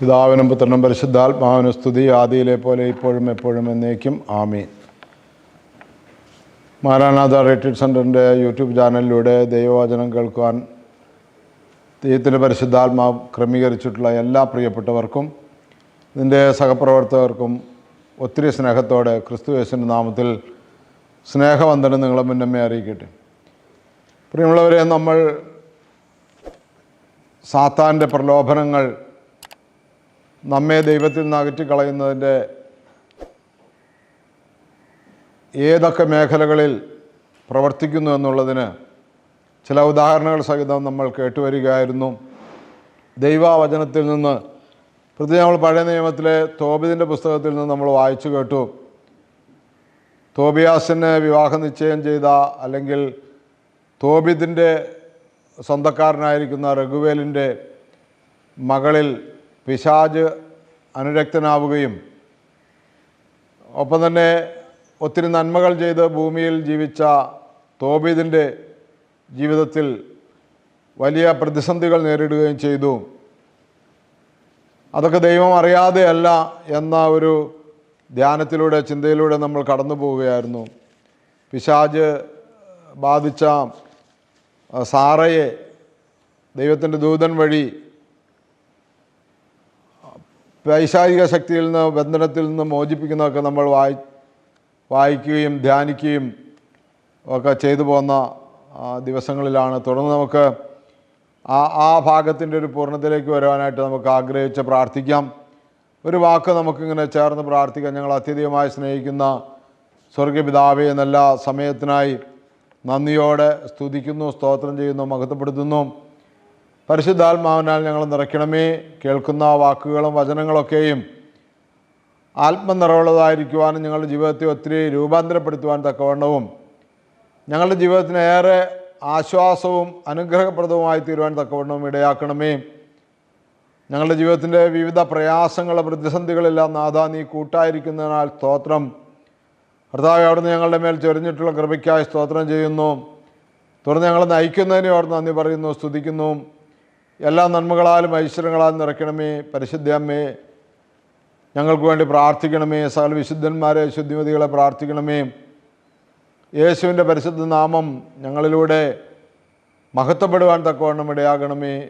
പിതാവിനും പുത്രനും പരിശുദ്ധാത്മാവിനും സ്തുതി. ആദിയിലെ പോലെ ഇപ്പോഴും എപ്പോഴും എന്നേക്കും. ആമീൻ. മാരാനാഥ റിട്രീറ്റ് സെന്ററിന്റെ യൂട്യൂബ് ചാനലിലൂടെ ദൈവവചനം കേൾക്കുവാൻ ദൈവത്തിന്റെ പരിശുദ്ധാത്മാവ് ക്രമീകരിച്ചിട്ടുള്ള എല്ലാ പ്രിയപ്പെട്ടവർക്കും ഇതിന്റെ സഹപ്രവർത്തകർക്കും ഒത്തിരി സ്നേഹത്തോടെ ക്രിസ്തു യേശുവിന്റെ നാമത്തിൽ സ്നേഹവന്ദനം നിങ്ങളെ മുന്നമ്മയെ അറിയിക്കട്ടെ. പ്രിയമുള്ളവരെ നമ്മൾ സാത്താന്റെ പ്രലോഭനങ്ങൾ നമ്മെ ദൈവത്തിൽ നിന്ന് അകറ്റിക്കളയുന്നതിന്റെ ഏതൊക്കെ മേഖലകളിൽ പ്രവർത്തിക്കുന്നു എന്നുള്ളതിന് ചില ഉദാഹരണങ്ങൾ സഹിതം നമ്മൾ കേട്ടുവരികയായിരുന്നു. ദൈവവചനത്തിൽ നിന്ന് പ്രത്യേകം നമ്മൾ പഴയ നിയമത്തിലെ തോബിതിന്റെ പുസ്തകത്തിൽ നിന്ന് നമ്മൾ വായിച്ചു കേട്ടു. തോബിയാസിന് വിവാഹ നിശ്ചയം ചെയ്ത അല്ലെങ്കിൽ തോബിതിന്റെ സ്വന്തക്കാരനായിരിക്കുന്ന രഘുവേലിന്റെ മകളിൽ പിശാജ് അനുരക്തനാവുകയും ഒപ്പം തന്നെ ഒത്തിരി നന്മകൾ ചെയ്ത് ഭൂമിയിൽ ജീവിച്ച തോബീദിന്റെ ജീവിതത്തിൽ വലിയ പ്രതിസന്ധികൾ നേരിടുകയും ചെയ്തു. അതൊക്കെ ദൈവം അറിയാതെയല്ല എന്ന ഒരു ധ്യാനത്തിലൂടെ ചിന്തയിലൂടെ നമ്മൾ കടന്നു പോവുകയായിരുന്നു. പിശാജ് ബാധിച്ച സാറയെ ദൈവത്തിന്റെ ദൂതൻ വഴി പൈശാചിക ശക്തിയിൽ നിന്ന് ബന്ധനത്തിൽ നിന്ന് മോചിപ്പിക്കുന്നതൊക്കെ നമ്മൾ വായി വായിക്കുകയും ധ്യാനിക്കുകയും ഒക്കെ ചെയ്തു പോകുന്ന ദിവസങ്ങളിലാണ്. തുടർന്ന് നമുക്ക് ആ ആ ഭാഗത്തിന്റെ ഒരു പൂർണത്തിലേക്ക് വരുവാനായിട്ട് നമുക്ക് ആഗ്രഹിച്ച് പ്രാർത്ഥിക്കാം. ഒരു വാക്ക് നമുക്കിങ്ങനെ ചേർന്ന് പ്രാർത്ഥിക്കാം. ഞങ്ങൾ അത്യധികമായി സ്നേഹിക്കുന്ന സ്വർഗപിതാവെ എന്നെല്ലാ സമയത്തിനായി നന്ദിയോടെ സ്തുതിക്കുന്നു സ്തോത്രം ചെയ്യുന്നു മഹത്വപ്പെടുത്തുന്നു. പരിശുദ്ധാത്മാവിനാൽ ഞങ്ങൾ നിറയ്ക്കണമേ. കേൾക്കുന്ന വാക്കുകളും വചനങ്ങളൊക്കെയും ആത്മനിറവുള്ളതായിരിക്കുവാനും ഞങ്ങളുടെ ജീവിതത്തെ ഒത്തിരി രൂപാന്തരപ്പെടുത്തുവാൻ തക്കവണ്ണവും. ഞങ്ങളുടെ ജീവിതത്തിന് ഏറെ ആശ്വാസവും അനുഗ്രഹപ്രദവുമായി തീരുവാൻ തക്കവണ്ണവും ഇടയാക്കണമേ. ഞങ്ങളുടെ ജീവിതത്തിന്റെ വിവിധ പ്രയാസങ്ങൾ പ്രതിസന്ധികളെല്ലാം നാഥാ നീ കൂട്ടായിരിക്കുന്നതിനാൽ സ്തോത്രം. കർത്താവ് അവിടുന്ന് ഞങ്ങളുടെ മേൽ ചൊരിഞ്ഞിട്ടുള്ള കൃപയ്ക്കായി സ്തോത്രം ചെയ്യുന്നു. തുടർന്ന് ഞങ്ങളെ നയിക്കുന്നതിനെ ഓർത്ത് നന്ദി പറയുന്നു സ്തുതിക്കുന്നു. എല്ലാ നന്മകളാലും ഐശ്വര്യങ്ങളാലും നിറയ്ക്കണമേ. പരിശുദ്ധ അമ്മേ ഞങ്ങൾക്ക് വേണ്ടി പ്രാർത്ഥിക്കണമേ. സകല വിശുദ്ധന്മാരെ ശുദ്ധിമതികളെ പ്രാർത്ഥിക്കണമേ. യേശുവിന്റെ പരിശുദ്ധ നാമം ഞങ്ങളിലൂടെ മഹത്വപ്പെടുവാൻ തക്കവണ്ണം ഇടയാകണമേ.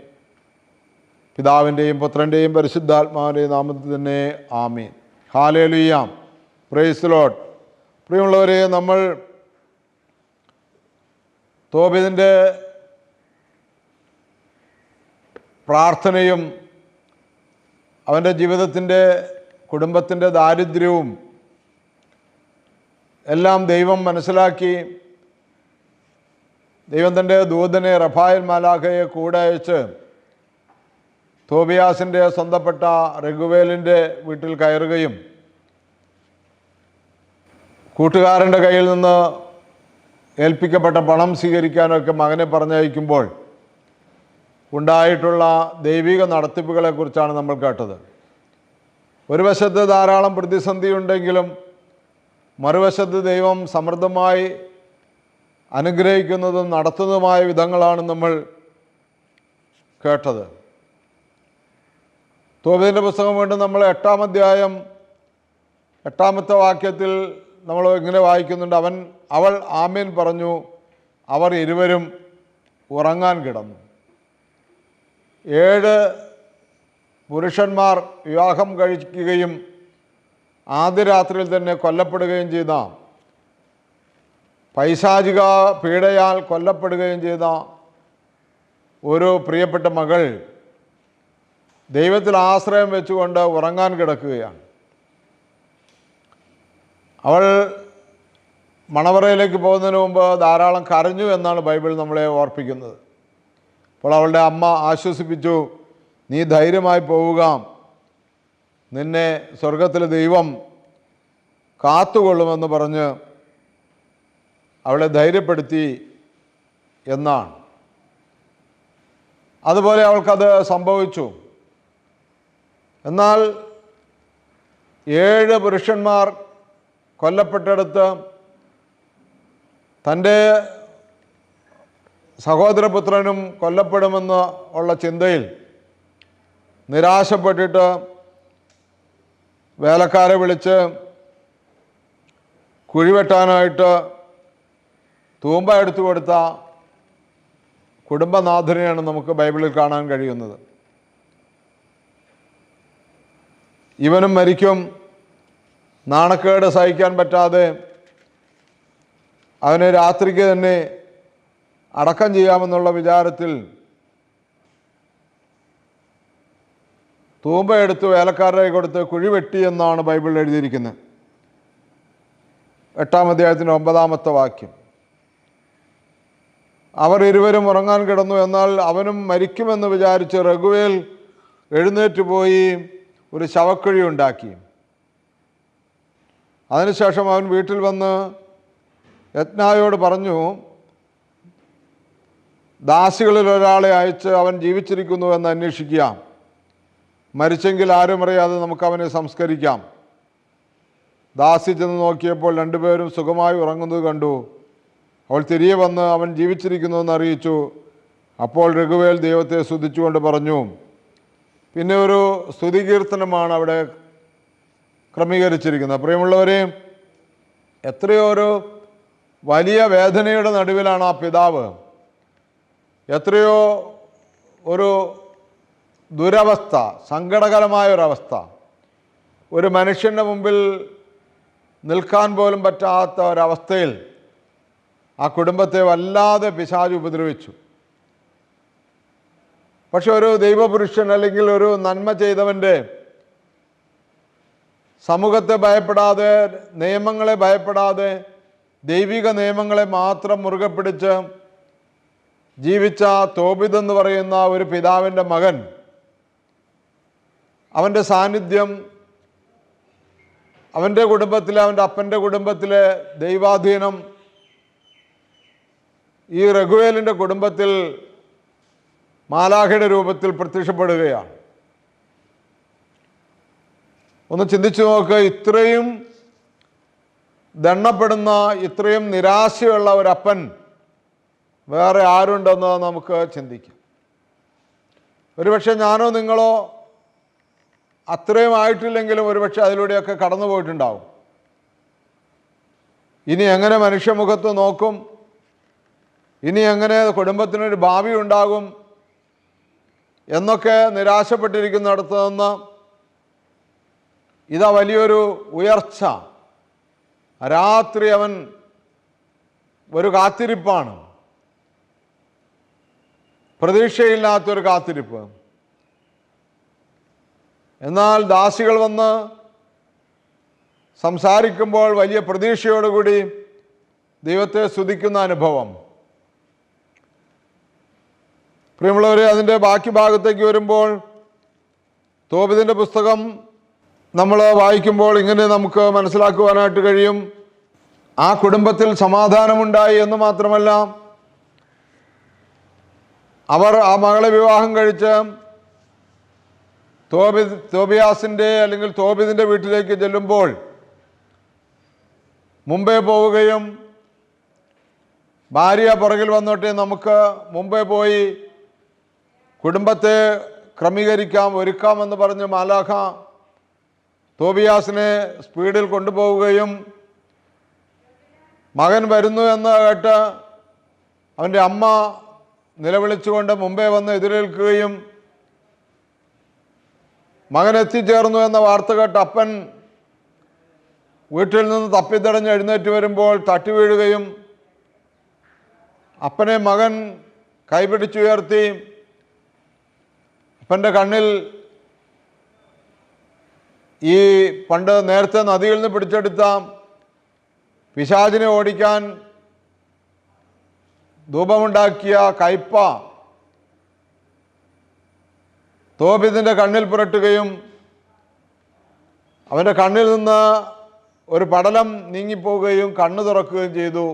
പിതാവിന്റെയും പുത്രന്റെയും പരിശുദ്ധാത്മാവിന്റെയും നാമത്തിൽ തന്നെ ആമീൻ. ഹാലേലുയാം. പ്രൈസ് ലോട്ട് പ്രിയമുള്ളവരെ നമ്മൾ തോബിതിന്റെ പ്രാർത്ഥനയും അവന്റെ ജീവിതത്തിന്റെ കുടുംബത്തിന്റെ ദാരിദ്ര്യവും എല്ലാം ദൈവം മനസ്സിലാക്കി ദൈവം തന്റെ ദൂതനെ റഫായൽ മാലാഖയെ കൂടെ അയച്ച് തോബിയാസിന്റെ സ്വന്തപ്പെട്ട രഘുവേലിന്റെ വീട്ടിൽ കയറുകയും കൂട്ടുകാരന്റെ കയ്യിൽ നിന്ന് ഏൽപ്പിക്കപ്പെട്ട പണം സ്വീകരിക്കാനൊക്കെ മകനെ പറഞ്ഞയക്കുമ്പോൾ ഉണ്ടായിട്ടുള്ള ദൈവിക നടത്തിപ്പുകളെക്കുറിച്ചാണ് നമ്മൾ കേട്ടത്. ഒരു വശത്ത് ധാരാളം പ്രതിസന്ധി ഉണ്ടെങ്കിലും മറുവശത്ത് ദൈവം സമൃദ്ധമായി അനുഗ്രഹിക്കുന്നതും നടത്തുന്നതുമായ വിധങ്ങളാണ് നമ്മൾ കേട്ടത്. തോബിന്റെ പുസ്തകം വീണ്ടും നമ്മൾ എട്ടാം അധ്യായം എട്ടാമത്തെ വാക്യത്തിൽ നമ്മൾ ഇങ്ങനെ വായിക്കുന്നുണ്ട്. അവൻ അവൾ ആമീൻ പറഞ്ഞു അവർ ഇരുവരും ഉറങ്ങാൻ കിടന്നു. ഏഴ് പുരുഷന്മാർ വിവാഹം കഴിക്കുകയും ആദ്യ രാത്രിയിൽ തന്നെ കൊല്ലപ്പെടുകയും ചെയ്ത പൈശാചിക പീഡയാൽ കൊല്ലപ്പെടുകയും ചെയ്ത ഒരു പ്രിയപ്പെട്ട മകൾ ദൈവത്തിൽ ആശ്രയം വെച്ചുകൊണ്ട് ഉറങ്ങാൻ കിടക്കുകയാണ്. അവൾ മണവറയിലേക്ക് പോകുന്നതിന് മുമ്പ് ധാരാളം കരഞ്ഞു എന്നാണ് ബൈബിൾ നമ്മളെ ഓർപ്പിക്കുന്നത്. അപ്പോൾ അവളുടെ അമ്മ ആശ്വസിപ്പിച്ചു നീ ധൈര്യമായി പോവുക. നിന്നെ സ്വർഗത്തിലെ ദൈവം കാത്തുകൊള്ളുമെന്ന് പറഞ്ഞ് അവളെ ധൈര്യപ്പെടുത്തി എന്നാണ്. അതുപോലെ അവൾക്കത് സംഭവിച്ചു. എന്നാൽ ഏഴ് പുരുഷന്മാർ കൊല്ലപ്പെട്ടെടുത്ത് തന്റെ സഹോദരപുത്രനും കൊല്ലപ്പെടുമെന്ന് ഉള്ള ചിന്തയിൽ നിരാശപ്പെട്ടിട്ട് വേലക്കാരെ വിളിച്ച് കുഴിവെട്ടാനായിട്ട് തൂമ്പ എടുത്തു കൊടുത്ത കുടുംബനാഥനെയാണ് നമുക്ക് ബൈബിളിൽ കാണാൻ കഴിയുന്നത്. ഇവനും മരിക്കും. നാണക്കേട് സഹിക്കാൻ പറ്റാതെ അവനെ രാത്രിക്ക് തന്നെ അടക്കം ചെയ്യാമെന്നുള്ള വിചാരത്തിൽ തൂമ്പ എടുത്ത് വേലക്കാരുടെ കൊടുത്ത് കുഴി വെട്ടി എന്നാണ് ബൈബിളിൽ എഴുതിയിരിക്കുന്നത്. എട്ടാം അധ്യായത്തിന്റെ ഒമ്പതാമത്തെ വാക്യം. അവർ ഇരുവരും ഉറങ്ങാൻ കിടന്നു എന്നാൽ അവനും മരിക്കുമെന്ന് വിചാരിച്ച് രഘുവേൽ എഴുന്നേറ്റ് പോയി ഒരു ശവക്കുഴി ഉണ്ടാക്കി. അതിനുശേഷം അവൻ വീട്ടിൽ വന്ന് യജ്ഞായോട് പറഞ്ഞു ദാസികളിൽ ഒരാളെ അയച്ച് അവൻ ജീവിച്ചിരിക്കുന്നു എന്ന് അന്വേഷിക്കുക മരിച്ചെങ്കിൽ ആരും അറിയാതെ നമുക്ക് അവനെ സംസ്കരിക്കാം. ദാസി ചെന്ന് നോക്കിയപ്പോൾ രണ്ടുപേരും സുഖമായി ഉറങ്ങുന്നത് കണ്ടു. അവൾ തിരികെ വന്ന് അവൻ ജീവിച്ചിരിക്കുന്നു എന്ന് അറിയിച്ചു. അപ്പോൾ രഘുവേൽ ദൈവത്തെ സ്തുതിച്ചുകൊണ്ട് പറഞ്ഞു പിന്നെ ഒരു സ്തുതികീർത്തനമാണ് അവിടെ ക്രമീകരിച്ചിരിക്കുന്നത്. പ്രിയമുള്ളവരെ എത്രയോ ഒരു വലിയ വേദനയുടെ നടുവിലാണ് ആ പിതാവ്. എത്രയോ ഒരു ദുരവസ്ഥ സങ്കടകരമായ ഒരവസ്ഥ ഒരു മനുഷ്യന്റെ മുമ്പിൽ നിൽക്കാൻ പോലും പറ്റാത്ത ഒരവസ്ഥയിൽ ആ കുടുംബത്തെ വല്ലാതെ പിശാജ് ഉപദ്രവിച്ചു. പക്ഷെ ഒരു ദൈവപുരുഷൻ അല്ലെങ്കിൽ ഒരു നന്മ ചെയ്തവന്റെ സമൂഹത്തെ ഭയപ്പെടാതെ നിയമങ്ങളെ ഭയപ്പെടാതെ ദൈവിക നിയമങ്ങളെ മാത്രം മുറുകെ പിടിച്ച് ജീവിച്ച തോബിദ് എന്ന് പറയുന്ന ഒരു പിതാവിന്റെ മകൻ അവന്റെ സാന്നിധ്യം അവന്റെ കുടുംബത്തിലെ അവന്റെ അപ്പന്റെ കുടുംബത്തിലെ ദൈവാധീനം ഈ രഘുവേലിന്റെ കുടുംബത്തിൽ മാലാഖയുടെ രൂപത്തിൽ പ്രത്യക്ഷപ്പെടുകയാണ്. ഒന്ന് ചിന്തിച്ചു നോക്കുക ഇത്രയും ദണ്ണപ്പെടുന്ന ഇത്രയും നിരാശയുള്ള ഒരപ്പൻ വേറെ ആരുണ്ടെന്ന് നമുക്ക് ചിന്തിക്കാം. ഒരുപക്ഷെ ഞാനോ നിങ്ങളോ അത്രയും ആയിട്ടില്ലെങ്കിലും ഒരുപക്ഷെ അതിലൂടെയൊക്കെ കടന്നു പോയിട്ടുണ്ടാവും. ഇനി എങ്ങനെ മനുഷ്യമുഖത്ത് നോക്കും? ഇനി എങ്ങനെ കുടുംബത്തിനൊരു ഭാവി ഉണ്ടാകും? എന്നൊക്കെ നിരാശപ്പെട്ടിരിക്കുന്നിടത്ത് നിന്ന് ഇതാ വലിയൊരു ഉയർച്ച. രാത്രി അവൻ ഒരു കാത്തിരിപ്പാണ്. പ്രതീക്ഷയില്ലാത്തൊരു കാത്തിരിപ്പ്. എന്നാൽ ദാസികൾ വന്ന് സംസാരിക്കുമ്പോൾ വലിയ പ്രതീക്ഷയോടുകൂടി ദൈവത്തെ സ്തുതിക്കുന്ന അനുഭവം. പ്രിയമുള്ളവരെ അതിന്റെ ബാക്കി ഭാഗത്തേക്ക് വരുമ്പോൾ തോപിതിന്റെ പുസ്തകം നമ്മൾ വായിക്കുമ്പോൾ ഇങ്ങനെ നമുക്ക് മനസ്സിലാക്കുവാനായിട്ട് കഴിയും. ആ കുടുംബത്തിൽ സമാധാനമുണ്ടായി എന്ന് മാത്രമല്ല അവർ ആ മകളെ വിവാഹം കഴിച്ച് തോബി തോബിയാസിന്റെ അല്ലെങ്കിൽ തോബിദിന്റെ വീട്ടിലേക്ക് ചെല്ലുമ്പോൾ മുംബൈ പോവുകയും ഭാര്യ പുറകിൽ വന്നിട്ട് നമുക്ക് മുംബൈ പോയി കുടുംബത്തെ ക്രമീകരിക്കാം ഒരുക്കാമെന്ന് പറഞ്ഞ് മാലാഖ തോബിയാസിനെ സ്പീഡിൽ കൊണ്ടുപോവുകയും മകൻ വരുന്നു എന്ന് കേട്ട് അവന്റെ അമ്മ നിലവിളിച്ചുകൊണ്ട് മുമ്പേ വന്ന് എതിരേൽക്കുകയും മകൻ എത്തിച്ചേർന്നു എന്ന വാർത്ത കേട്ട് അപ്പൻ വീട്ടിൽ നിന്ന് തപ്പിത്തടഞ്ഞ് എഴുന്നേറ്റ് വരുമ്പോൾ തട്ടി വീഴുകയും അപ്പനെ മകൻ കൈപിടിച്ചുയർത്തി അപ്പന്റെ കണ്ണിൽ ഈ പണ്ട് നേരത്തെ നദിയിൽ നിന്ന് പിടിച്ചെടുത്ത പിശാചിനെ ഓടിക്കാൻ ധൂപമുണ്ടാക്കിയ കയ്പ തോബിതിന്റെ കണ്ണിൽ പുരട്ടുകയും അവന്റെ കണ്ണിൽ നിന്ന് ഒരു പടലം നീങ്ങിപ്പോവുകയും കണ്ണ് തുറക്കുകയും ചെയ്തു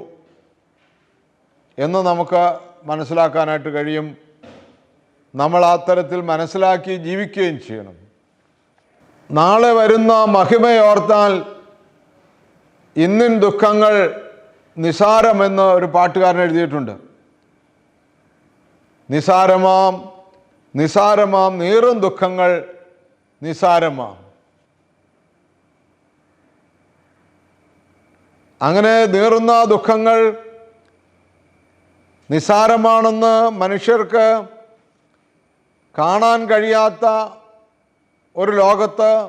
എന്ന് നമുക്ക് മനസ്സിലാക്കാനായിട്ട് കഴിയും. നമ്മൾ ആ തരത്തിൽ മനസ്സിലാക്കി ജീവിക്കുകയും ചെയ്യണം. നാളെ വരുന്ന മഹിമയോർത്താൽ ഇന്നിൻ ദുഃഖങ്ങൾ നിസാരമെന്ന് ഒരു പാട്ടുകാരൻ എഴുതിയിട്ടുണ്ട്. നിസാരമാം നിസാരമാം നീറും ദുഃഖങ്ങൾ നിസാരമാം. അങ്ങനെ നീറുന്ന ദുഃഖങ്ങൾ നിസാരമാണെന്ന് മനുഷ്യർക്ക് കാണാൻ കഴിയാത്ത ഒരു ലോകത്ത്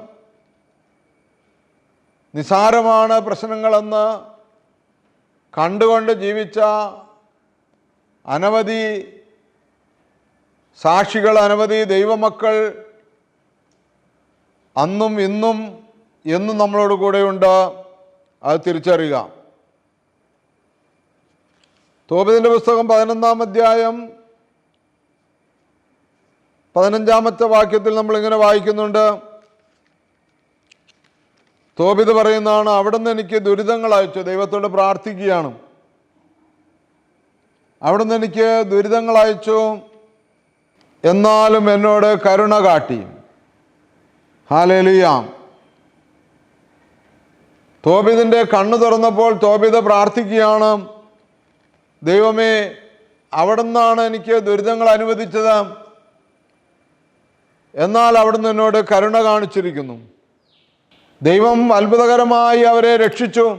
നിസാരമാണ് പ്രശ്നങ്ങളെന്ന് കണ്ടുകൊണ്ട് ജീവിച്ച അനവധി സാക്ഷികൾ അനവധി ദൈവമക്കൾ അന്നും ഇന്നും എന്നും നമ്മളോട് കൂടെയുണ്ട്. അത് തിരിച്ചറിയുക. തോപിതിന്റെ പുസ്തകം പതിനൊന്നാം അധ്യായം പതിനഞ്ചാമത്തെ വാക്യത്തിൽ നമ്മളിങ്ങനെ വായിക്കുന്നുണ്ട്. തോപിത് പറയുന്നതാണ് അവിടെ നിന്ന് എനിക്ക് ദുരിതങ്ങൾ അയച്ചു ദൈവത്തോട് പ്രാർത്ഥിക്കുകയാണ്. അവിടെ നിന്ന് എനിക്ക് ദുരിതങ്ങൾ അയച്ചു എന്നാലും എന്നോട് കരുണ കാട്ടി. ഹാലേലിയാം. തോബിതിന്റെ കണ്ണു തുറന്നപ്പോൾ തോബിത് പ്രാർത്ഥിക്കുകയാണ് ദൈവമേ അവിടെ നിന്നാണ് എനിക്ക് ദുരിതങ്ങൾ അനുവദിച്ചത് എന്നാൽ അവിടുന്ന് എന്നോട് കരുണ കാണിച്ചിരിക്കുന്നു. ദൈവം അത്ഭുതകരമായി അവരെ രക്ഷിച്ചു.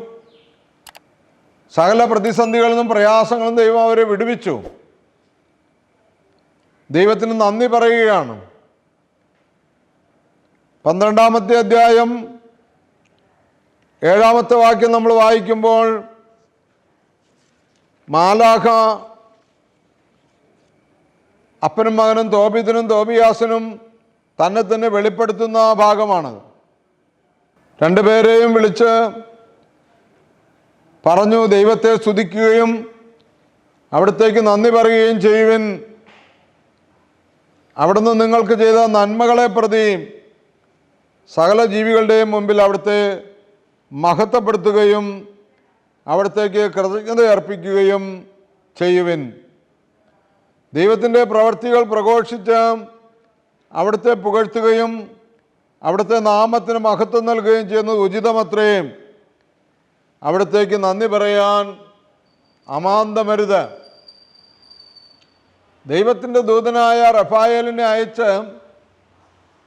സകല പ്രതിസന്ധികളിൽ നിന്നും പ്രയാസങ്ങളും ദൈവം അവരെ വിടുവിച്ചു. ദൈവത്തിന് നന്ദി പറയുകയാണ്. പന്ത്രണ്ടാമത്തെ അധ്യായം ഏഴാമത്തെ വാക്യം നമ്മൾ വായിക്കുമ്പോൾ മാലാഖ അപ്പനും മകനും തോബിദിനും തോബിയാസനും തന്നെ തന്നെ വെളിപ്പെടുത്തുന്ന ഭാഗമാണത്. രണ്ടുപേരെയും വിളിച്ച് പറഞ്ഞു ദൈവത്തെ സ്തുതിക്കുകയും അവിടത്തേക്ക് നന്ദി പറയുകയും ചെയ്യുവിൻ. അവിടുന്ന് നിങ്ങൾക്ക് ചെയ്ത നന്മകളെ പ്രതി സകല ജീവികളുടെയും മുമ്പിൽ അവിടുത്തെ മഹത്വപ്പെടുത്തുകയും അവിടത്തേക്ക് കൃതജ്ഞത അർപ്പിക്കുകയും ചെയ്യുവിൻ. ദൈവത്തിന്റെ പ്രവർത്തികൾ പ്രഘോഷിച്ച് അവിടുത്തെ പുകഴ്ത്തുകയും അവിടുത്തെ നാമത്തിന് മഹത്വം നൽകുകയും ചെയ്യുന്നത് ഉചിതമത്രയും അവിടത്തേക്ക് നന്ദി പറയാൻ അമാന്തമരുത്. ദൈവത്തിന്റെ ദൂതനായ റഫായലിനെ അയച്ച്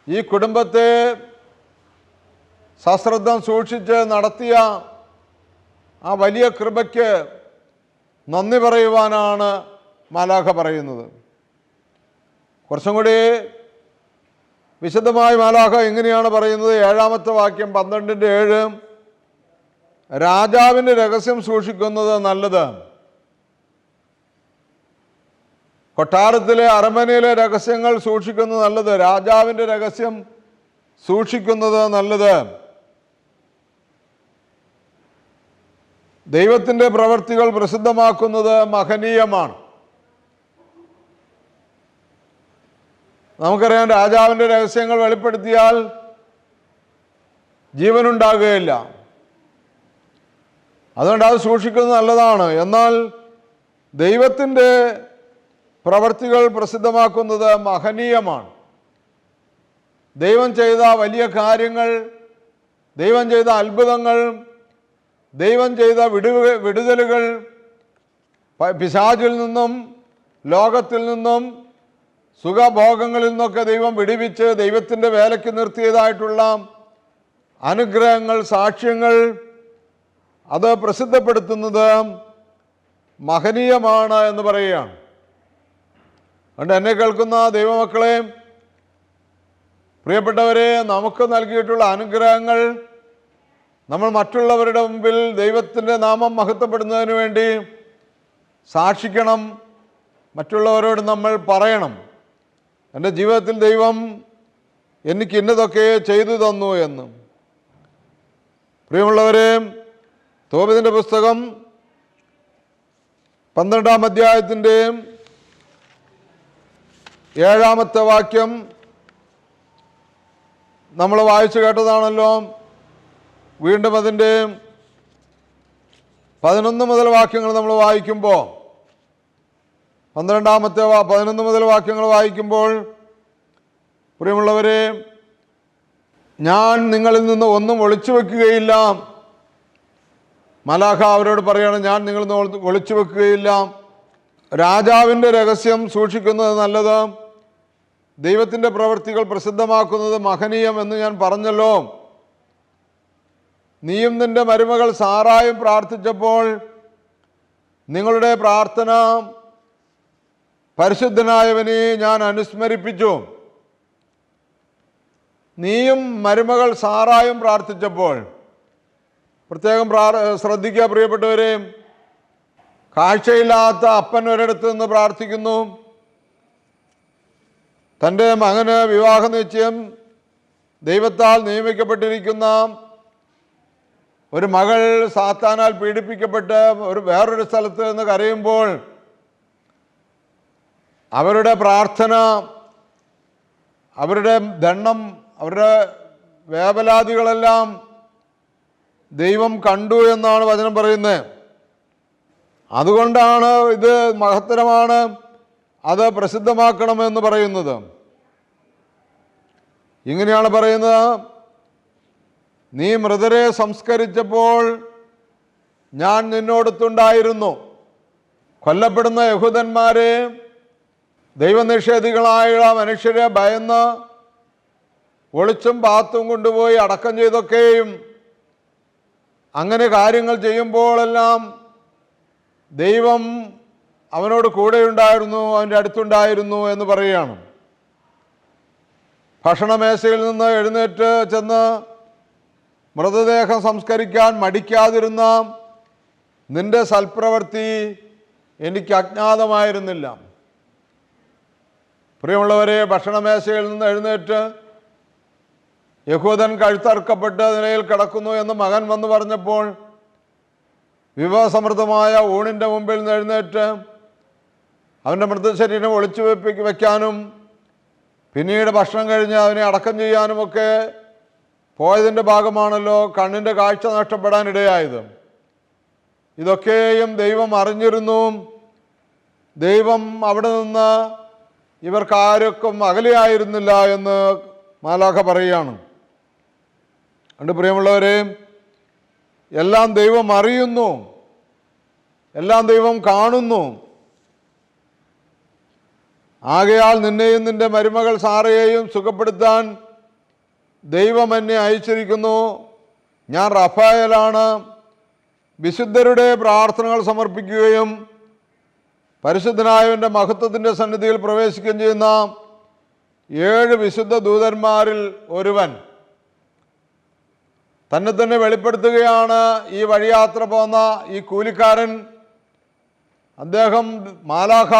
ഈ കുടുംബത്തെ സശ്രദ്ധം സൂക്ഷിച്ച് നടത്തിയ ആ വലിയ കൃപയ്ക്ക് നന്ദി പറയുവാനാണ് മാലാഖ പറയുന്നത്. കുറച്ചും കൂടി വിശദമായി മാലാഖ എങ്ങനെയാണ് പറയുന്നത്? ഏഴാമത്തെ വാക്യം പന്ത്രണ്ടിന്റെ ഏഴ്. രാജാവിന്റെ രഹസ്യം സൂക്ഷിക്കുന്നത് നല്ലത്. കൊട്ടാരത്തിലെ അരമനയിലെ രഹസ്യങ്ങൾ സൂക്ഷിക്കുന്നത് നല്ലത്. രാജാവിന്റെ രഹസ്യം സൂക്ഷിക്കുന്നത് നല്ലത്. ദൈവത്തിന്റെ പ്രവൃത്തികൾ പ്രസിദ്ധമാക്കുന്നത് മഹനീയമാണ്. നമുക്കറിയാം രാജാവിന്റെ രഹസ്യങ്ങൾ വെളിപ്പെടുത്തിയാൽ ജീവനുണ്ടാകുകയില്ല. അതുകൊണ്ട് അത് സൂക്ഷിക്കുന്നത് നല്ലതാണ്. എന്നാൽ ദൈവത്തിന്റെ പ്രവർത്തികൾ പ്രസിദ്ധമാക്കുന്നത് മഹനീയമാണ്. ദൈവം ചെയ്ത വലിയ കാര്യങ്ങൾ ദൈവം ചെയ്ത അത്ഭുതങ്ങൾ ദൈവം ചെയ്ത വിടുവ വിടുതലുകൾ പിശാചിൽ നിന്നും ലോകത്തിൽ നിന്നും സുഖഭോഗങ്ങളിൽ നിന്നൊക്കെ ദൈവം വിടിവിച്ച് ദൈവത്തിന്റെ വേലയ്ക്ക് നിർത്തിയതായിട്ടുള്ള അനുഗ്രഹങ്ങൾ സാക്ഷ്യങ്ങൾ അത് പ്രസിദ്ധപ്പെടുത്തുന്നത് മഹനീയമാണ് എന്ന് പറയുകയാണ്. അതുകൊണ്ട് എന്നെ കേൾക്കുന്ന ദൈവമക്കളെ പ്രിയപ്പെട്ടവരെ നമുക്ക് നൽകിയിട്ടുള്ള അനുഗ്രഹങ്ങൾ നമ്മൾ മറ്റുള്ളവരുടെ മുമ്പിൽ ദൈവത്തിന്റെ നാമം മഹത്വപ്പെടുന്നതിന് വേണ്ടി സാക്ഷിക്കണം മറ്റുള്ളവരോട് നമ്മൾ പറയണം. എന്റെ ജീവിതത്തിൽ ദൈവം എനിക്ക് ഇന്നതൊക്കെ ചെയ്തു തന്നു എന്ന്. പ്രിയമുള്ളവരെ തോമസിന്റെ പുസ്തകം പന്ത്രണ്ടാം അധ്യായത്തിന്റെ ഏഴാമത്തെ വാക്യം നമ്മൾ വായിച്ചു കേട്ടതാണല്ലോ. വീണ്ടും അതിന്റെ പതിനൊന്ന് മുതൽ വാക്യങ്ങൾ നമ്മൾ വായിക്കുമ്പോൾ പന്ത്രണ്ടാമത്തെ പതിനൊന്ന് മുതൽ വാക്യങ്ങൾ വായിക്കുമ്പോൾ പ്രിയമുള്ളവരെ ഞാൻ നിങ്ങളിൽ നിന്ന് ഒന്നും ഒളിച്ചു വെക്കുകയില്ല. മലാഖ അവരോട് പറയാണ് ഞാൻ നിങ്ങളിൽ നിന്ന് ഒളി- ഒളിച്ചു വെക്കുകയില്ല. രാജാവിന്റെ രഹസ്യം സൂക്ഷിക്കുന്നത് നല്ലത്. ദൈവത്തിന്റെ പ്രവൃത്തികൾ പ്രസിദ്ധമാക്കുന്നത് മഹനീയം എന്ന് ഞാൻ പറഞ്ഞല്ലോ. നീയും നിന്റെ മരുമകൾ സാറായും പ്രാർത്ഥിച്ചപ്പോൾ നിങ്ങളുടെ പ്രാർത്ഥന പരിശുദ്ധനായവനെ ഞാൻ അനുസ്മരിപ്പിച്ചു. നീയും മരുമകൾ സാറായും പ്രാർത്ഥിച്ചപ്പോൾ. പ്രത്യേകം പ്രാർ ശ്രദ്ധിക്കുക പ്രിയപ്പെട്ടവരെ. കാഴ്ചയില്ലാത്ത അപ്പൻ ഒരിടത്ത് നിന്ന് പ്രാർത്ഥിക്കുന്നു. തന്റെ മകന് വിവാഹ നിശ്ചയം ദൈവത്താൽ നിയമിക്കപ്പെട്ടിരിക്കുന്ന ഒരു മകൾ സാത്താനാൽ പീഡിപ്പിക്കപ്പെട്ട് ഒരു വേറൊരു സ്ഥലത്ത് നിന്ന് കരയുമ്പോൾ അവരുടെ പ്രാർത്ഥന അവരുടെ ദണ്ണം അവരുടെ വേവലാതികളെല്ലാം ദൈവം കണ്ടു എന്നാണ് വചനം പറയുന്നത് അതുകൊണ്ടാണ് ഇത് മഹത്തരമാണ് അത് പ്രസിദ്ധമാക്കണമെന്ന് പറയുന്നത്. ഇങ്ങനെയാണ് പറയുന്നത് നീ മൃതരെ സംസ്കരിച്ചപ്പോൾ ഞാൻ നിന്നോടത്തുണ്ടായിരുന്നു. കൊല്ലപ്പെടുന്ന യഹൂദന്മാരെ ദൈവനിഷേധികളായ മനുഷ്യരെ ഭയന്ന് ഒളിച്ചും പാത്തും കൊണ്ടുപോയി അടക്കം ചെയ്തൊക്കെയും അങ്ങനെ കാര്യങ്ങൾ ചെയ്യുമ്പോഴെല്ലാം ദൈവം അവനോട് കൂടെയുണ്ടായിരുന്നു അവന്റെ അടുത്തുണ്ടായിരുന്നു എന്ന് പറയുകയാണ്. ഭക്ഷണമേശയിൽ നിന്ന് എഴുന്നേറ്റ് ചെന്ന് മൃതദേഹം സംസ്കരിക്കാൻ മടിക്കാതിരുന്ന നിന്റെ സൽപ്രവൃത്തി എനിക്ക് അജ്ഞാതമായിരുന്നില്ല പ്രിയമുള്ളവരെ ഭക്ഷണമേശയിൽ നിന്ന് എഴുന്നേറ്റ് യഹൂദൻ കഴുത്തറുക്കപ്പെട്ട് നിലയിൽ കിടക്കുന്നു എന്ന് മകൻ വന്ന് പറഞ്ഞപ്പോൾ വിഭവസമൃദ്ധമായ ഊണിന്റെ മുമ്പിൽ നിന്ന് എഴുന്നേറ്റ് അവന്റെ മൃതശരീരം ഒളിച്ചു വെപ്പി വയ്ക്കാനും പിന്നീട് ഭക്ഷണം കഴിഞ്ഞ് അവനെ അടക്കം ചെയ്യാനുമൊക്കെ പോയതിന്റെ ഭാഗമാണല്ലോ കണ്ണിന്റെ കാഴ്ച നഷ്ടപ്പെടാനിടയായത്. ഇതൊക്കെയും ദൈവം അറിഞ്ഞിരുന്നു. ദൈവം അവിടെ നിന്ന് ഇവർക്ക് ആരൊക്കും അകലെയായിരുന്നില്ല എന്ന് മാലാഖ പറയുകയാണ്. അതുകൊണ്ട് പ്രിയമുള്ളവരെ എല്ലാം ദൈവം അറിയുന്നു എല്ലാം ദൈവം കാണുന്നു. ആകയാൽ നിന്നെയും നിന്റെ മരുമകൾ സാറയെയും സുഖപ്പെടുത്താൻ ദൈവം എന്നെ അയച്ചിരിക്കുന്നു. ഞാൻ റഫായലാണ്. വിശുദ്ധരുടെ പ്രാർത്ഥനകൾ സമർപ്പിക്കുകയും പരിശുദ്ധനായവന്റെ മഹത്വത്തിന്റെ സന്നിധിയിൽ പ്രവേശിക്കുകയും ചെയ്യുന്ന ഏഴ് വിശുദ്ധ ദൂതന്മാരിൽ ഒരുവൻ. തന്നെ തന്നെ വെളിപ്പെടുത്തുകയാണ് ഈ വഴിയാത്ര പോന്ന ഈ കൂലിക്കാരൻ. അദ്ദേഹം മാലാഖ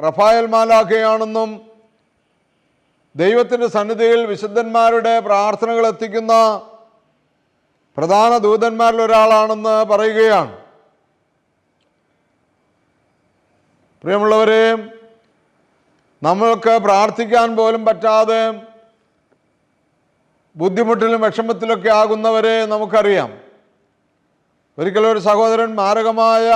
റഫായൽ മാലാഖയാണെന്നും ദൈവത്തിന്റെ സന്നിധിയിൽ വിശുദ്ധന്മാരുടെ പ്രാർത്ഥനകൾ എത്തിക്കുന്ന പ്രധാന ദൂതന്മാരിൽ ഒരാളാണെന്ന് പറയുകയാണ്. പ്രിയമുള്ളവരെ നമ്മൾക്ക് പ്രാർത്ഥിക്കാൻ പോലും പറ്റാതെ ബുദ്ധിമുട്ടിലും വിഷമത്തിലൊക്കെ ആകുന്നവരെ നമുക്കറിയാം. ഒരിക്കലും ഒരു സഹോദരൻ മാരകമായ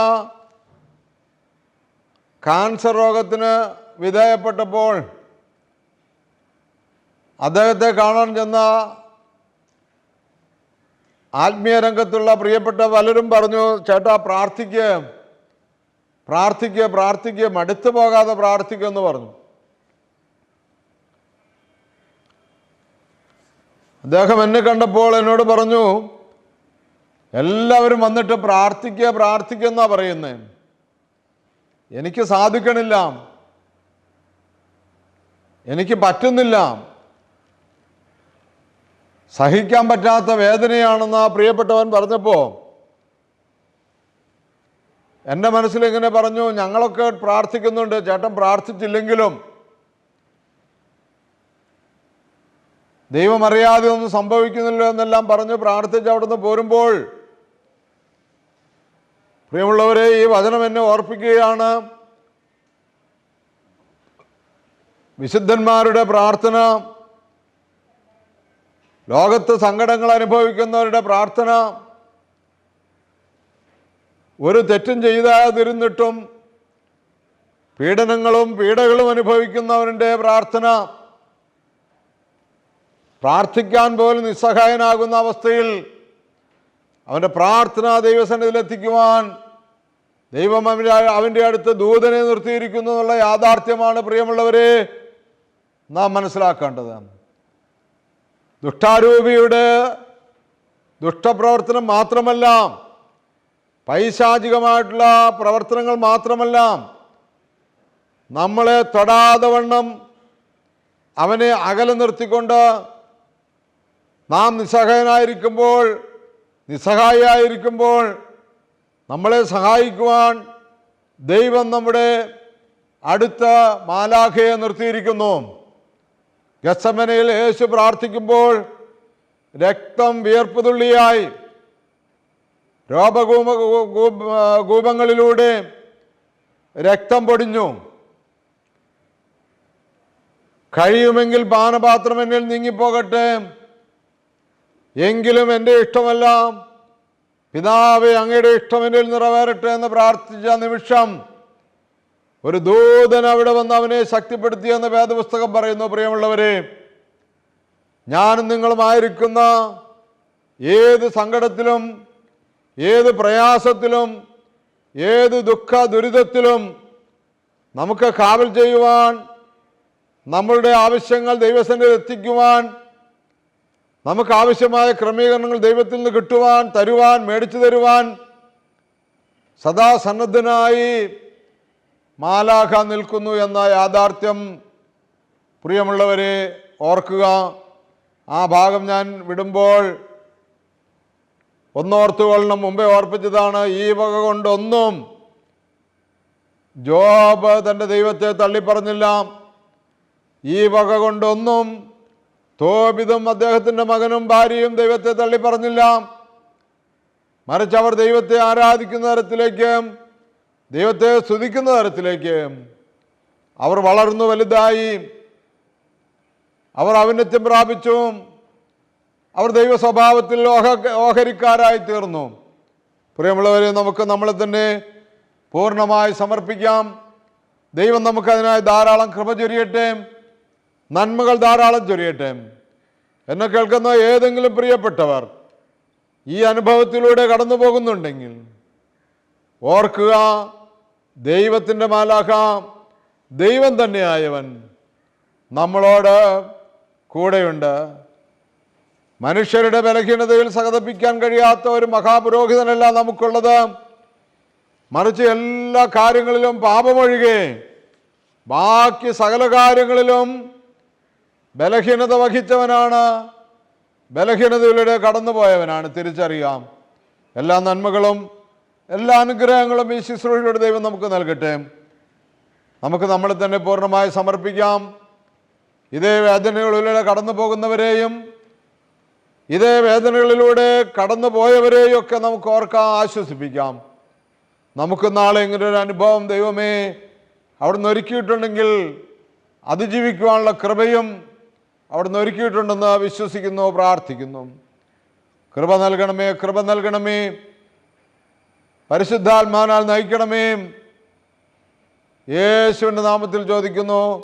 കാൻസർ രോഗത്തിന് വിധേയപ്പെട്ടപ്പോൾ അദ്ദേഹത്തെ കാണാൻ ചെന്ന ആത്മീയ രംഗത്തുള്ള പ്രിയപ്പെട്ട പലരും പറഞ്ഞു ചേട്ടാ പ്രാർത്ഥിക്കുക പ്രാർത്ഥിക്കുക പ്രാർത്ഥിക്കുക മടുത്തു പോകാതെ പ്രാർത്ഥിക്കുക എന്ന് പറഞ്ഞു. അദ്ദേഹം എന്നെ കണ്ടപ്പോൾ എന്നോട് പറഞ്ഞു എല്ലാവരും വന്നിട്ട് പ്രാർത്ഥിക്കുക പ്രാർത്ഥിക്കുക എന്നാ പറയുന്നത് എനിക്ക് സാധിക്കണില്ല. എനിക്ക് പറ്റുന്നില്ല. സഹിക്കാൻ പറ്റാത്ത വേദനയാണെന്ന് ആ പ്രിയപ്പെട്ടവൻ പറഞ്ഞപ്പോൾ എന്റെ മനസ്സിൽ ഇങ്ങനെ പറഞ്ഞു? ഞങ്ങളൊക്കെ പ്രാർത്ഥിക്കുന്നുണ്ട്. ചേട്ടൻ പ്രാർത്ഥിച്ചില്ലെങ്കിലും ദൈവം അറിയാതെ ഒന്നും സംഭവിക്കുന്നില്ല എന്നെല്ലാം പറഞ്ഞ് പ്രാർത്ഥിച്ച് അവിടുന്ന് പോരുമ്പോൾ പ്രിയമുള്ളവരെ ഈ വചനം എന്നെ ഓർപ്പിക്കുകയാണ്. വിശുദ്ധന്മാരുടെ പ്രാർത്ഥന ലോകത്ത് സങ്കടങ്ങൾ അനുഭവിക്കുന്നവരുടെ പ്രാർത്ഥന ഒരു തെറ്റും ചെയ്താതിരുന്നിട്ടും പീഡനങ്ങളും പീഡകളും അനുഭവിക്കുന്നവരുടെ പ്രാർത്ഥന പ്രാർത്ഥിക്കാൻ പോലും നിസ്സഹായനാകുന്ന അവസ്ഥയിൽ അവന്റെ പ്രാർത്ഥന ദൈവസന്നിധിയിലെത്തിക്കുവാൻ ദൈവം അവന്റെ അവന്റെ അടുത്ത് ദൂതനെ നിർത്തിയിരിക്കുന്നു എന്നുള്ള യാഥാർത്ഥ്യമാണ് പ്രിയമുള്ളവരെ നാം മനസ്സിലാക്കേണ്ടത്. ദുഷ്ടാരൂപിയുടെ ദുഷ്ടപ്രവർത്തനം മാത്രമല്ല പൈശാചികമായിട്ടുള്ള പ്രവർത്തനങ്ങൾ മാത്രമല്ല നമ്മളെ തൊടാതെ വണ്ണം അവനെ അകലെ നിർത്തിക്കൊണ്ട് നാം നിസ്സഹായനായിരിക്കുമ്പോൾ നിസ്സഹായിയായിരിക്കുമ്പോൾ നമ്മളെ സഹായിക്കുവാൻ ദൈവം നമ്മുടെ അടുത്ത മാലാഖയെ നിർത്തിയിരിക്കുന്നു. ഗസമനയിൽ യേശു പ്രാർത്ഥിക്കുമ്പോൾ രക്തം വിയർപ്പ് തുള്ളിയായി രോപകൂപ കൂപങ്ങളിലൂടെ രക്തം പൊടിഞ്ഞു. കഴിയുമെങ്കിൽ പാനപാത്രം എന്നിൽ നീങ്ങിപ്പോകട്ടെ. എങ്കിലും എന്റെ ഇഷ്ടമല്ല പിതാവെ അങ്ങയുടെ ഇഷ്ടം എന്നിൽ നിറവേറട്ടെ എന്ന് പ്രാർത്ഥിച്ച നിമിഷം ഒരു ദൂതൻ അവിടെ വന്ന് അവനെ ശക്തിപ്പെടുത്തിയെന്ന് വേദപുസ്തകം പറയുന്നു. പ്രിയമുള്ളവരെ ഞാനും നിങ്ങളുമായിരിക്കുന്ന ഏത് സങ്കടത്തിലും ഏത് പ്രയാസത്തിലും ഏത് ദുഃഖ ദുരിതത്തിലും നമുക്ക് കാവൽ ചെയ്യുവാൻ നമ്മളുടെ ആവശ്യങ്ങൾ ദൈവസന്നിധിയിൽ എത്തിക്കുവാൻ നമുക്ക് ആവശ്യമായ ക്രമീകരണങ്ങൾ ദൈവത്തിൽ നിന്ന് കിട്ടുവാൻ തരുവാൻ മേടിച്ചു തരുവാൻ സദാ സന്നദ്ധനായി മാലാഖ നിൽക്കുന്നു എന്ന യാഥാർത്ഥ്യം പ്രിയമുള്ളവരെ ഓർക്കുക. ആ ഭാഗം ഞാൻ വിടുമ്പോൾ ഒന്നോർത്തുകൊള്ളണം മുമ്പേ ഓർപ്പിച്ചതാണ് ഈ വക കൊണ്ടൊന്നും. ജോബ് തന്റെ ദൈവത്തെ തള്ളിപ്പറഞ്ഞില്ല. ഈ വക കൊണ്ടൊന്നും തോപിതും അദ്ദേഹത്തിന്റെ മകനും ഭാര്യയും ദൈവത്തെ തള്ളിപ്പറഞ്ഞില്ല. മറിച്ച് അവർ ദൈവത്തെ ആരാധിക്കുന്ന തരത്തിലേക്ക് ദൈവത്തെ സ്തുതിക്കുന്ന തരത്തിലേക്ക് അവർ വളർന്നു വലുതായി. അവർ ഔന്നത്യം പ്രാപിച്ചു അവർ ദൈവ സ്വഭാവത്തിൽ ഓഹ ഓഹരിക്കാരായി തീർന്നു. പ്രിയമുള്ളവരെ നമുക്ക് നമ്മളെ തന്നെ പൂർണമായി സമർപ്പിക്കാം. ദൈവം നമുക്കതിനായി ധാരാളം കൃപ ചൊരിയട്ടെ. നന്മകൾ ധാരാളം ചൊരിയട്ടെ. എന്നെ കേൾക്കുന്ന ഏതെങ്കിലും പ്രിയപ്പെട്ടവർ ഈ അനുഭവത്തിലൂടെ കടന്നു പോകുന്നുണ്ടെങ്കിൽ ഓർക്കുക ദൈവത്തിന്റെ മാലാഖ ദൈവം തന്നെയായവൻ നമ്മളോട് കൂടെയുണ്ട്. മനുഷ്യരുടെ ബലഹീനതയിൽ സഹതപ്പിക്കാൻ കഴിയാത്ത ഒരു മഹാപുരോഹിതനല്ല നമുക്കുള്ളത്. മറിച്ച് എല്ലാ കാര്യങ്ങളിലും പാപമൊഴികെ ബാക്കി സകല കാര്യങ്ങളിലും ബലഹീനത വഹിച്ചവനാണ്. ബലഹീനതയിലൂടെ കടന്നുപോയവനാണ്. തിരിച്ചറിയാം. എല്ലാ നന്മകളും എല്ലാ അനുഗ്രഹങ്ങളും ഈ ശുശ്രൂഷയുടെ ദൈവം നമുക്ക് നൽകട്ടെ. നമുക്ക് നമ്മളെ തന്നെ പൂർണമായി സമർപ്പിക്കാം. ഇതേ വേദനകളിലൂടെ കടന്നു പോകുന്നവരെയും ഇതേ വേദനകളിലൂടെ കടന്നു പോയവരെയൊക്കെ നമുക്ക് ഓർക്കാം ആശ്വസിപ്പിക്കാം. നമുക്ക് നാളെ ഇങ്ങനെ ഒരു അനുഭവം ദൈവമേ അവിടുന്ന് ഒരുക്കിയിട്ടുണ്ടെങ്കിൽ അതിജീവിക്കുവാനുള്ള കൃപയും അവിടുന്ന് ഒരുക്കിയിട്ടുണ്ടെന്ന് വിശ്വസിക്കുന്നു പ്രാർത്ഥിക്കുന്നു. കൃപ നൽകണമേ കൃപ നൽകണമേ. പരിശുദ്ധാത്മാനാൽ നയിക്കണമേ. യേശുവിന്റെ നാമത്തിൽ ചോദിക്കുന്നു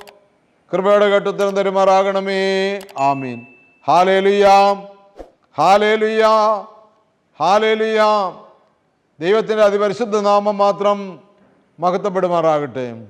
കൃപയുടെ ഘട്ടത്തിൽ തരുമാറാകണമേ. ആമീൻ. ഹാലേലുയാം. Hallelujah hallelujah. ദൈവത്തിന്റെ അതിപരിശുദ്ധ നാമം മാത്രം മഹത്വപ്പെടുമാറാകട്ടെ.